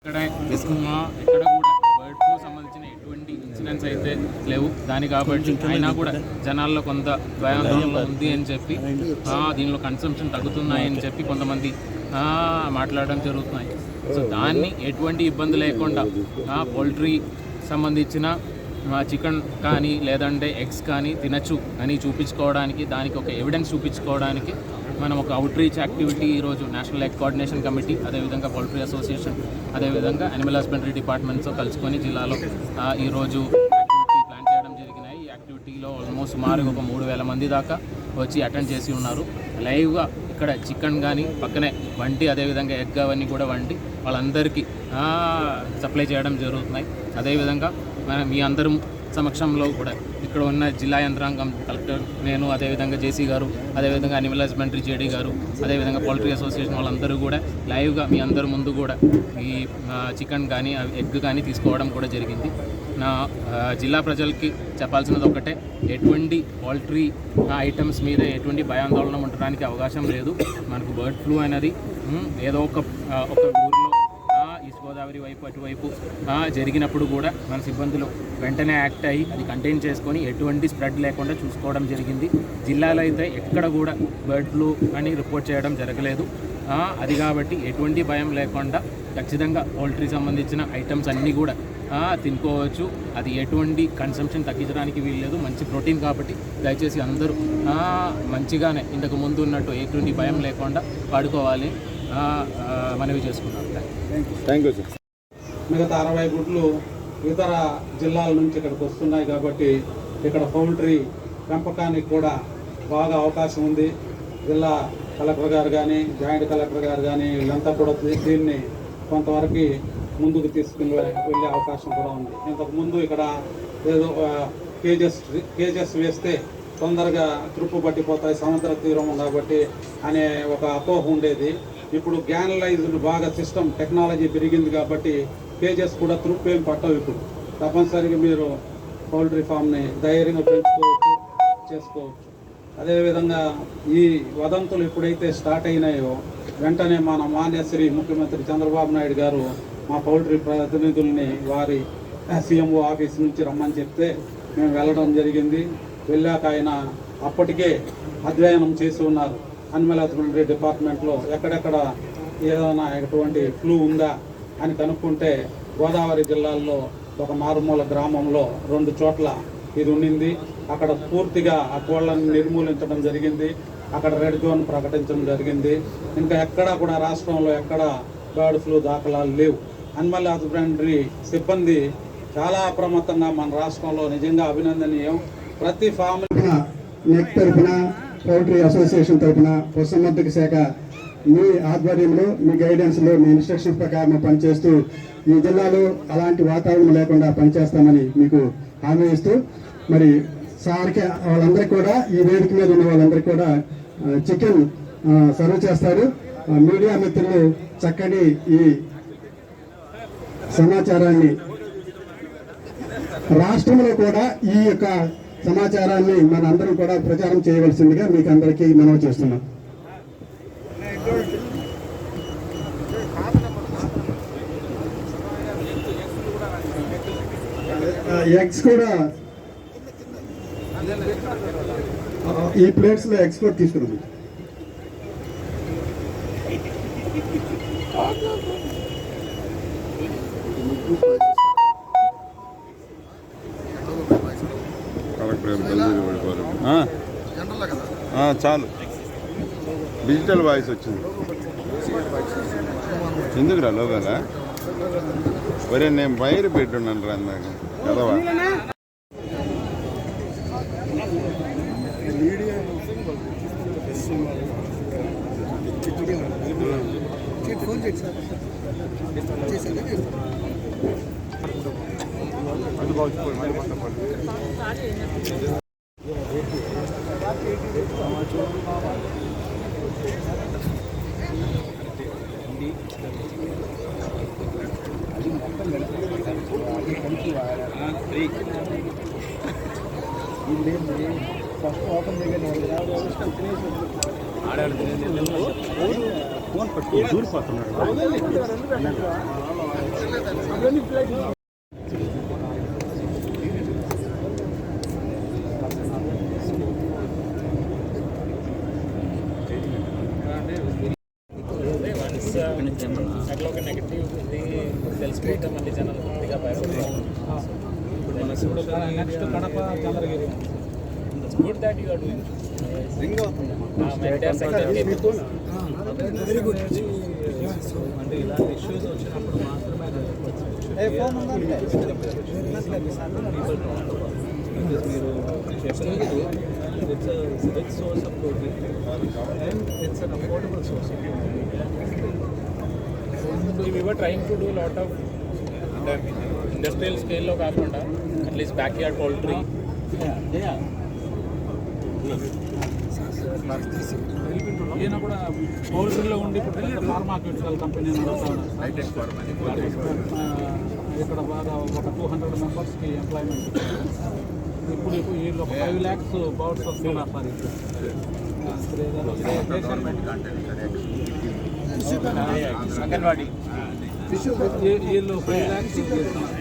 ఇక్కడ ఎక్కువ ఎక్కడ కూడా బర్డ్ ఫ్లూ సంబంధించిన ఎటువంటి ఇన్సిడెంట్స్ అయితే లేవు. దాని కాబట్టి అయినా కూడా జనాల్లో కొంత భయాందోళన ఉంది అని చెప్పి దీనిలో కన్సంప్షన్ తగ్గుతున్నాయి అని చెప్పి కొంతమంది ఆ, మాట్లాడడం జరుగుతున్నాయి. సో దాన్ని ఎటువంటి ఇబ్బంది లేకుండా పౌల్ట్రీ సంబంధించిన చికెన్ కానీ లేదంటే ఎగ్స్ కానీ తినచ్చు అని చూపించుకోవడానికి దానికి ఒక ఎవిడెన్స్ చూపించుకోవడానికి మనం ఒక అవుట్రీచ్ యాక్టివిటీ ఈరోజు నేషనల్ ఎగ్ కోఆర్డినేషన్ కమిటీ అదేవిధంగా పౌల్ట్రీ అసోసియేషన్ అదేవిధంగా అనిమల్ హస్బెండరీ డిపార్ట్మెంట్తో కలుసుకొని జిల్లాలో ఈరోజు యాక్టివిటీ ప్లాన్ చేయడం జరిగినాయి. ఈ యాక్టివిటీలో ఆల్మోస్ట్ సుమారు ఒక మూడు వేల మంది దాకా వచ్చి అటెండ్ చేసి ఉన్నారు. లైవ్గా ఇక్కడ చికెన్ కానీ పక్కనే వంటి అదేవిధంగా ఎగ్ అవన్నీ కూడా వండి వాళ్ళందరికీ సప్లై చేయడం జరుగుతున్నాయి. అదేవిధంగా మనం మీ అందరం సమక్షంలో కూడా ఇక్కడ ఉన్న జిల్లా యంత్రాంగం కలెక్టర్ నేను అదేవిధంగా జేసీ గారు అదేవిధంగా అనిమల్ హస్బెండరీ జేడీ గారు అదేవిధంగా పౌల్ట్రీ అసోసియేషన్ వాళ్ళందరూ కూడా లైవ్గా మీ అందరి ముందు కూడా ఈ చికెన్ కానీ ఎగ్ కానీ తీసుకోవడం కూడా జరిగింది. నా జిల్లా ప్రజలకి చెప్పాల్సినది ఒకటే ఎటువంటి పౌల్ట్రీ ఐటమ్స్ మీద ఎటువంటి భయాందోళన ఉండడానికి అవకాశం లేదు. మనకు బర్డ్ ఫ్లూ అనేది ఏదో ఒక ఒక గోదావరి వైపు అటువైపు జరిగినప్పుడు కూడా మన సిబ్బందులు వెంటనే యాక్ట్ అయ్యి అది కంటైన్ చేసుకొని ఎటువంటి స్ప్రెడ్ లేకుండా చూసుకోవడం జరిగింది. జిల్లాలో అయితే ఎక్కడ కూడా బర్డ్ ఫ్లూ అని రిపోర్ట్ చేయడం జరగలేదు. అది కాబట్టి ఎటువంటి భయం లేకుండా ఖచ్చితంగా పౌల్ట్రీ సంబంధించిన ఐటమ్స్ అన్నీ కూడా తినుకోవచ్చు. అది ఎటువంటి కన్సంప్షన్ తగ్గించడానికి వీల్లేదు. మంచి ప్రోటీన్ కాబట్టి దయచేసి అందరూ మంచిగానే ఇంతకు ముందు ఉన్నట్టు ఎటువంటి భయం లేకుండా వాడుకోవాలి. మనవి చేసుకున్నాను. థ్యాంక్ యూ సార్ మిగతా అరవై గుడ్లు ఇతర జిల్లాల నుంచి ఇక్కడికి వస్తున్నాయి కాబట్టి ఇక్కడ పౌల్ట్రీ పెంపకానికి కూడా బాగా అవకాశం ఉంది. జిల్లా కలెక్టర్ గారు కానీ జాయింట్ కలెక్టర్ గారు కానీ వీళ్ళంతా కూడా దీన్ని కొంతవరకు ముందుకు తీసుకుని వెళ్ళే అవకాశం కూడా ఉంది. ఇంతకు ముందు ఇక్కడ ఏదో కేజెస్ కేజెస్ వేస్తే తొందరగా త్రుప్పు పట్టిపోతాయి సముద్ర తీరం కాబట్టి అనే ఒక అపోహ ఉండేది. ఇప్పుడు గ్యానలైజ్డ్ బాగా సిస్టమ్ టెక్నాలజీ పెరిగింది కాబట్టి పేజెస్ కూడా త్రుప్పు ఏం పట్టవు ఇప్పుడు. తప్పనిసరిగా మీరు పౌల్ట్రీ ఫామ్ని ధైర్యంగా పెంచుకోవచ్చు చేసుకోవచ్చు. అదేవిధంగా ఈ వదంతులు ఎప్పుడైతే స్టార్ట్ అయినాయో వెంటనే మన మాన్యశ్రీ ముఖ్యమంత్రి చంద్రబాబు నాయుడు గారు మా పౌల్ట్రీ ప్రతినిధుల్ని వారి సీఎంఓ ఆఫీస్ నుంచి రమ్మని చెప్తే మేము వెళ్ళడం జరిగింది. వెళ్ళాక ఆయన అప్పటికే అధ్యయనం చేసి ఉన్నారు. అనిమల్ డిపార్ట్మెంట్లో ఎక్కడెక్కడ ఏదైనా ఎటువంటి ఫ్లూ ఉందా అని కనుక్కుంటే గోదావరి జిల్లాల్లో ఒక మారుమూల గ్రామంలో రెండు చోట్ల ఇది ఉండింది అక్కడ పూర్తిగా ఆ కోళ్ళని నిర్మూలించడం జరిగింది. అక్కడ రెడ్ జోన్ ప్రకటించడం జరిగింది. ఇంకా ఎక్కడా కూడా రాష్ట్రంలో ఎక్కడ బర్డ్ ఫ్లూ దాఖలాలు లేవు. అనిమల్ హస్బెండరీ సిబ్బంది చాలా అప్రమత్తంగా మన రాష్ట్రంలో నిజంగా అభినందనీయం. ప్రతి ఫామ్ నెక్ తరఫున పౌల్ట్రీ అసోసియేషన్ తరఫున పశుసంవర్ధక శాఖ మీ ఆధ్వర్యంలో మీ గైడెన్స్లో మీ ఇన్స్ట్రక్షన్స్ ప్రకారం పనిచేస్తూ ఈ జిల్లాలో అలాంటి వాతావరణం లేకుండా పనిచేస్తామని మీకు హామీ ఇస్తూ మరి సార్కి వాళ్ళందరికీ కూడా ఈ వేదిక మీద ఉన్న వాళ్ళందరికీ కూడా చికెన్ సర్వ్ చేస్తారు. మీడియా మిత్రులు చక్కటి ఈ సమాచారాన్ని రాష్ట్రంలో కూడా ఈ యొక్క సమాచారాన్ని మన అందరం కూడా ప్రచారం చేయవలసిందిగా మీకు అందరికీ మనవి చేస్తున్నాం ఎగ్స్ కూడా ఈ ప్లేట్స్లో ఎగ్స్ కూడా తీసుకున్నాం Thank you. చాలు డిజిటల్ వాయిస్ వచ్చింది ఎందుకురా లోగాల ఒరే నేను బయట పెట్టున్నాను రా అందాక కదవా ಫಸ್ಟ್ ಓಪನ್ ಫೋನ್ ಪಟ್ಟು ದೂರ ಪಾತ್ರ చేయగానే అట్లా ఒక నెగిటివ్ ఇది తెలిసిపోతే మళ్ళీ జనాలు కొద్దిగా భయపడతారు ఇప్పుడు మన next Kadapa Chandragiri good that you are doing ring అవుతుంది సెక్టర్ అంటే ఇలాంటి ఇష్యూస్ వచ్చినప్పుడు మాత్రమే బికాస్ మీరు చెప్పలేదు it's rich source of protein and it's an affordable source of protein we were trying to do lot of industrial స్కేల్లో కాకుండా at least back yard poultry ఈయన కూడా పౌల్ట్రీలో ఉండి ఇప్పుడు పెద్ద ఫార్మాక్యూటికల్ కంపెనీ ఇక్కడ బాగా ఒక టూ హండ్రెడ్ మెంబర్స్కి ఎంప్లాయ్మెంట్ ఇప్పుడు వీళ్ళు ఒక ఫైవ్ ల్యాక్స్ బౌట్స్ వస్తున్నారు సార్ అంగన్వాడీ. వీళ్ళు ఫైవ్ ల్యాక్స్ చేస్తున్నారు